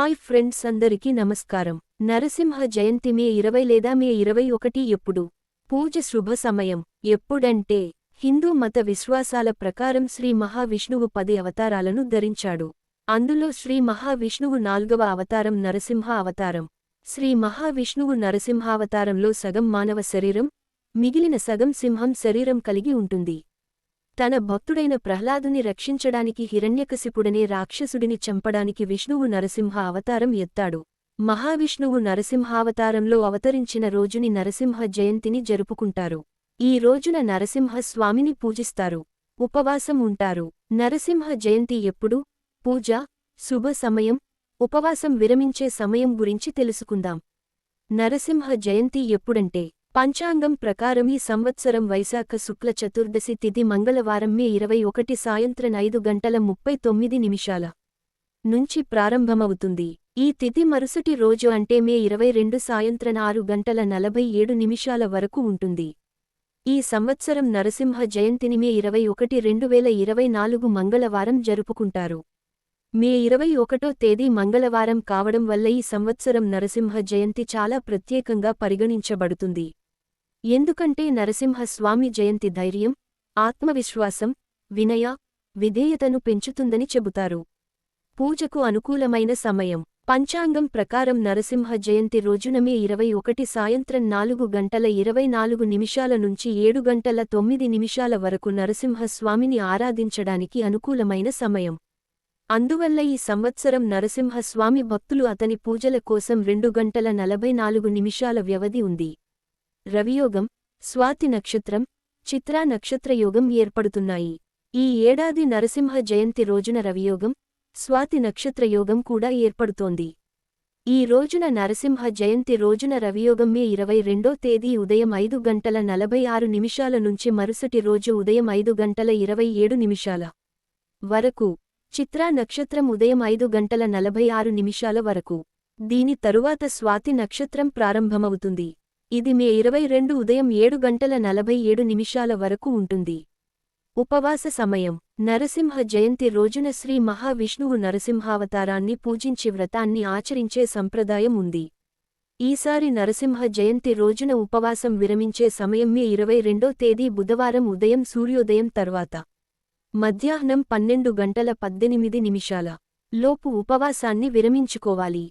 Hi friends అందరికీ నమస్కారం. నరసింహ జయంతి మే ఇరవై లేదా మే ఇరవై ఒకటి ఎప్పుడు? పూజ శుభ సమయం. ఎప్పుడంటే హిందూ మత విశ్వాసాల ప్రకారం శ్రీ మహావిష్ణువు పది అవతారాలను ధరించాడు. అందులో శ్రీ మహావిష్ణువు నాల్గవ అవతారం నరసింహ అవతారం. శ్రీ మహావిష్ణువు నరసింహావతారంలో సగం మానవ శరీరం మిగిలిన సగం సింహం శరీరం కలిగి ఉంటుంది. తన భక్తుడైన ప్రహ్లాదుని రక్షించడానికి హిరణ్యకశిపుడనే రాక్షసుడిని చంపడానికి విష్ణువు నరసింహ అవతారం ఎత్తాడు. మహావిష్ణువు నరసింహావతారంలో అవతరించిన రోజుని నరసింహ జయంతిని జరుపుకుంటారు. ఈ రోజున నరసింహ స్వామిని పూజిస్తారు. ఉపవాసం ఉంటారు. నరసింహ జయంతి ఎప్పుడు? పూజ శుభ సమయం ఉపవాసం విరమించే సమయం గురించి తెలుసుకుందాం. నరసింహ జయంతి ఎప్పుడంటే పంచాంగం ప్రకారం ఈ సంవత్సరం వైశాఖ శుక్ల చతుర్దశి తిథి మంగళవారం మే ఇరవై ఒకటి సాయంత్రం ఐదు గంటల ముప్పై తొమ్మిది నిమిషాల నుంచి ప్రారంభమవుతుంది. ఈ తిథి మరుసటి రోజు అంటే మే ఇరవై రెండు సాయంత్రం ఆరు గంటల నలభై ఏడు నిమిషాల వరకు ఉంటుంది. ఈ సంవత్సరం నరసింహ జయంతిని మే ఇరవై ఒకటి రెండు వేల ఇరవై నాలుగు మంగళవారం జరుపుకుంటారు. మే ఇరవై ఒకటో తేదీ మంగళవారం కావడం వల్ల ఈ సంవత్సరం నరసింహ జయంతి చాలా ప్రత్యేకంగా పరిగణించబడుతుంది. ఎందుకంటే నరసింహస్వామి జయంతి ధైర్యం ఆత్మవిశ్వాసం వినయ విధేయతను పెంచుతుందని చెబుతారు. పూజకు అనుకూలమైన సమయం. పంచాంగం ప్రకారం నరసింహ జయంతి రోజున మే ఇరవై ఒకటి సాయంత్రం నాలుగు గంటల ఇరవై నాలుగు నిమిషాల నుంచి ఏడు గంటల తొమ్మిది నిమిషాల వరకు నరసింహస్వామిని ఆరాధించడానికి అనుకూలమైన సమయం. అందువల్ల ఈ సంవత్సరం నరసింహస్వామి భక్తులు అతని పూజల కోసం రెండు గంటల నలభై నాలుగు నిమిషాల వ్యవధి ఉంది. రవియోగం స్వాతి నక్షత్రం చిత్రా నక్షత్రయోగం ఏర్పడుతున్నాయి. ఈ ఏడాది నరసింహ జయంతి రోజున రవియోగం స్వాతి నక్షత్రయోగం కూడా ఏర్పడుతోంది. ఈ రోజున నరసింహ జయంతి రోజున రవియోగం మే ఇరవై రెండో తేదీ ఉదయం ఐదు గంటల నలభై ఆరు నిమిషాల నుంచి మరుసటి రోజు ఉదయం ఐదు గంటల ఇరవై ఏడు నిమిషాల వరకు చిత్రా నక్షత్రం ఉదయం ఐదు గంటల నలభై ఆరు నిమిషాల వరకు. దీని తరువాత స్వాతి నక్షత్రం ప్రారంభమవుతుంది. ఇది మే ఇరవై రెండు ఉదయం ఏడు గంటల నలభై ఏడు నిమిషాల వరకు ఉంటుంది. ఉపవాస సమయం. నరసింహ జయంతి రోజున శ్రీ మహావిష్ణువు నరసింహావతారాన్ని పూజించి వ్రతాన్ని ఆచరించే సంప్రదాయం ఉంది. ఈసారి నరసింహ జయంతి రోజున ఉపవాసం విరమించే సమయం మే ఇరవై రెండో తేదీ బుధవారం ఉదయం సూర్యోదయం తర్వాత. మధ్యాహ్నం పన్నెండు గంటల పద్దెనిమిది నిమిషాల లోపు ఉపవాసాన్ని విరమించుకోవాలి.